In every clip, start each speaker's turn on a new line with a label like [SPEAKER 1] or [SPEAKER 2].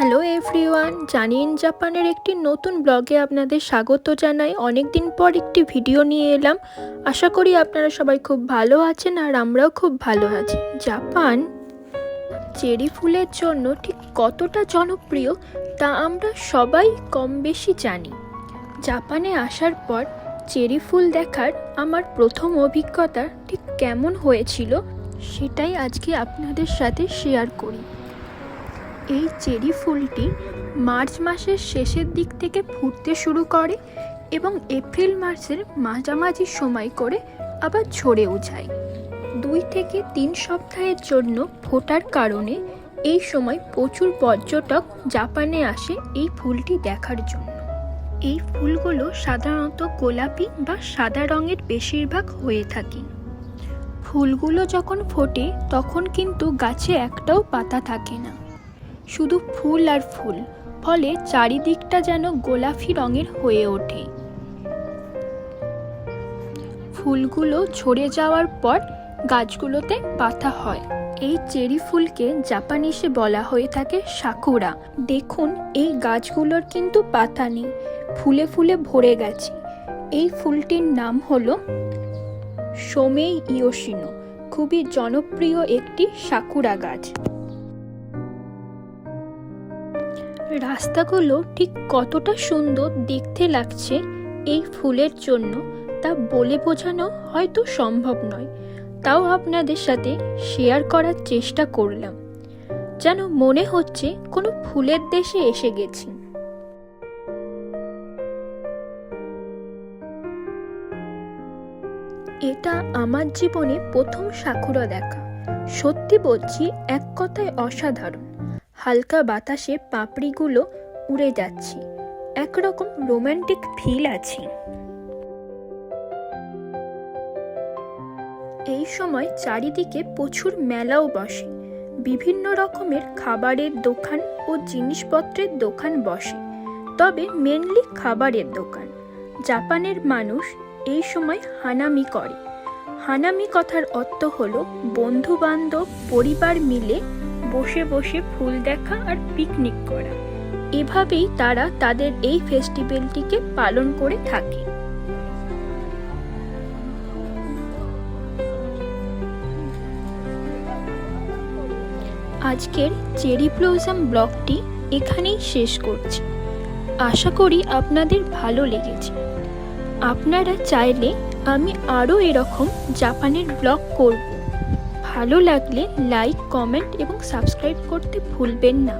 [SPEAKER 1] Hello everyone জানিন জাপানের একটি নতুন ব্লগে আপনাদের স্বাগত জানাই। অনেক দিন পর একটি ভিডিও নিয়ে এলাম। আশা করি আপনারা সবাই খুব ভালো আছেন আর আমরাও খুব ভালো আছি। জাপান চেরি ফুলের জন্য ঠিক কতটা জনপ্রিয় তা আমরা সবাই কম বেশি জানি। জাপানে আসার পর চেরি ফুল দেখার আমার প্রথম অভিজ্ঞতা ঠিক কেমন হয়েছিল সেটাই আজকে আপনাদের সাথে শেয়ার করি। এই চেরি ফুলটি মার্চ মাসের শেষের দিক থেকে ফুটতে শুরু করে এবং এপ্রিল মাসের মাঝামাঝি সময় করে আবার ঝরেও যায়। দুই থেকে তিন সপ্তাহের জন্য ফোটার কারণে এই সময় প্রচুর পর্যটক জাপানে আসে এই ফুলটি দেখার জন্য। এই ফুলগুলো সাধারণত গোলাপি বা সাদা রঙের বেশিরভাগ হয়ে থাকে। ফুলগুলো যখন ফোটে, তখন কিন্তু গাছে একটাও পাতা থাকে না। শুধু ফুল আর ফুল, ফলে চারিদিকটা যেন গোলাপি রঙের হয়ে ওঠে। ফুলগুলো ঝরে যাওয়ার পর গাছগুলোতে পাতা হয়। এই চেরি ফুলকে জাপানিসে বলা হয়ে থাকে সাকুরা। দেখুন, এই গাছগুলোর কিন্তু পাতা নেই, ফুলে ফুলে ভরে গেছে। এই ফুলটির নাম হলো সোমেই ইয়োশিনো, খুবই জনপ্রিয় একটি সাকুরা গাছ। রাস্তাগুলো ঠিক কতটা সুন্দর দেখতে লাগছে এই ফুলের জন্য তা বলে বোঝানো হয়তো সম্ভব নয়। তাও আপনাদের সাথে শেয়ার করার চেষ্টা করলাম। যেন মনে হচ্ছে কোনো ফুলের দেশে এসে গেছি। এটা আমার জীবনে প্রথম সাকুরা দেখা। সত্যি বলছি, এক কথায় অসাধারণ। হালকা বাতাসে পাপড়িগুলো উড়ে যাচ্ছে। একরকম রোমান্টিক ফিল আছে। এই সময় চারিদিকে প্রচুর মেলাও বসে। বিভিন্ন রকমের খাবারের দোকান ও জিনিসপত্রের দোকান বসে। তবে মেনলি খাবারের দোকান। জাপানের মানুষ এই সময় হানামি করে। হানামি কথার অর্থ হলো বন্ধু বান্ধব পরিবার মিলে বসে বসে ফুল দেখা আর পিকনিক করা। এভাবেই তারা তাদের এই ফেস্টিভ্যালটিকে পালন করে থাকে। আজকের চেরি ব্লসম ব্লগটি এখানেই শেষ করছি। আশা করি আপনাদের ভালো লেগেছে। আপনারা চাইলে আমি আরও এরকম জাপানের ব্লগ করব। ভালো লাগলে লাইক, কমেন্ট এবং সাবস্ক্রাইব করতে ভুলবেন না।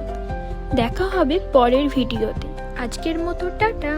[SPEAKER 1] দেখা হবে পরের ভিডিওতে। আজকের মতো টাটা।